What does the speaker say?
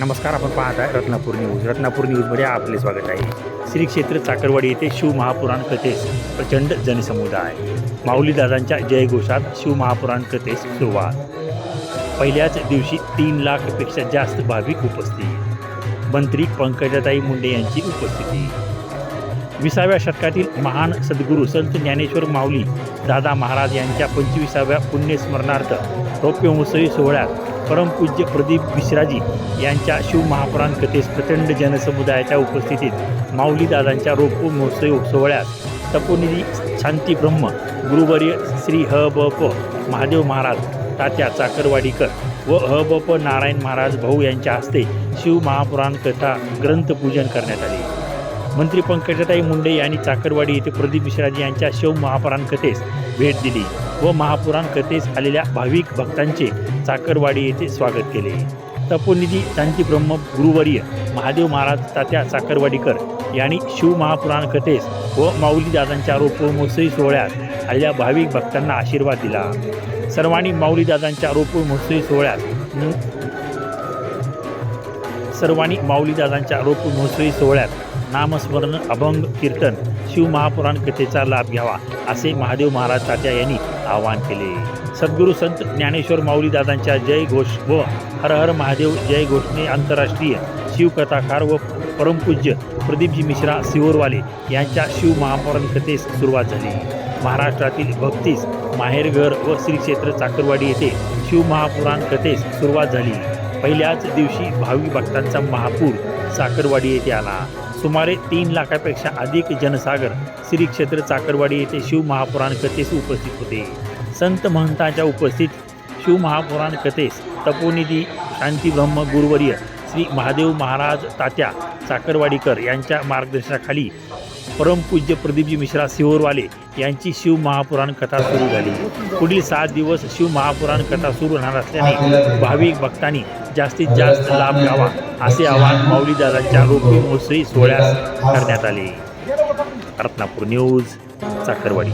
नमस्कार आपण पाहत आहे रत्नापूर न्यूज. रत्नापूर न्यूजमध्ये आपले स्वागत आहे. श्री क्षेत्र चाकरवाडी येथे शिवमहापुराण कथेस प्रचंड जनसमुदाय. माऊलीदादांच्या जयघोषात शिवमहापुराण कथेस सुरुवात. पहिल्याच दिवशी तीन लाखपेक्षा जास्त भाविक उपस्थित. मंत्री पंकजाताई मुंडे यांची उपस्थिती. विसाव्या शतकातील महान सद्गुरू संत ज्ञानेश्वर माऊली दादा महाराज यांच्या पंचवीसाव्या पुण्यस्मरणार्थ रौप्य महोत्सवी सोहळ्यात परमपूज्य प्रदीप मिश्राजी यांच्या शिवमहापुराण कथेस प्रचंड जनसमुदायाच्या उपस्थितीत माऊलीदादांच्या रोपो महोत्सव महोत्सवी सोहळ्यात तपोनिधी शांती ब्रह्म गुरुवर्य श्री ह ब प महादेव महाराज तात्या चाकरवाडीकर व ह ब प नारायण महाराज भाऊ यांच्या हस्ते शिवमहापुराण कथा ग्रंथपूजन करण्यात आले. मंत्री पंकजाताई मुंडे यांनी चाकरवाडी येथे प्रदीप मिश्राजी यांच्या शिव महापुराण कथेस भेट दिली व महापुराण कथेस आलेल्या भाविक भक्तांचे चाकरवाडी येथे स्वागत केले. तपोनिधी शांतीब्रह्म गुरुवर्य महादेव महाराज तात्या चाकरवाडीकर यांनी शिव महापुराण कथेस व माऊली दादांच्या रोपमहोत्सवी सोहळ्यात आलेल्या भाविक भक्तांना आशीर्वाद दिला. सर्वांनी माऊली दादांच्या रोप महोत्सवी सोहळ्यात सर्वांनी माऊली दादांच्या रोप महोत्सवी सोहळ्यात नामस्मरण अभंग कीर्तन शिवमहापुराण कथेचा लाभ घ्यावा असे महादेव महाराज तात्या यांनी आवाहन केले. सद्गुरू संत ज्ञानेश्वर माऊलीदादांच्या जय घोष व हर हर महादेव जय घोषणे आंतरराष्ट्रीय शिवकथाकार व परमपूज्य प्रदीपजी मिश्रा सिहोरवाले यांच्या शिवमहापुराण कथेस सुरुवात झाली. महाराष्ट्रातील भक्तीस माहेरघर व श्री क्षेत्र चाकरवाडी येथे शिवमहापुराण कथेस सुरुवात झाली. पहिल्याच दिवशी भावी भक्तांचा महापूर साखरवाडी येथे आला. सुमारे तीन लाखापेक्षा अधिक जनसागर श्री क्षेत्र चाकरवाडी येथे शिवमहापुराण कथेस उपस्थित होते. संत महंतांच्या उपस्थित शिवमहापुराण कथेस तपोनिधी शांतीब्रह्म गुरुवर्य श्री महादेव महाराज तात्या चाकरवाडीकर यांच्या मार्गदर्शनाखाली परमपूज्य प्रदीपजी मिश्रा सिहोरवाले यांची शिव महापुराण कथा सुरू झाली. पुढील सात दिवस शिव महापुराण कथा सुरू राहणार असल्याने भाविक भक्तांनी जास्तीत जास्त लाभ घ्यावा असे आवाहन माऊलीदारांच्या रोपी महोत्सवी सोहळ्यास करण्यात आले. रत्नापूर न्यूज चाकरवाडी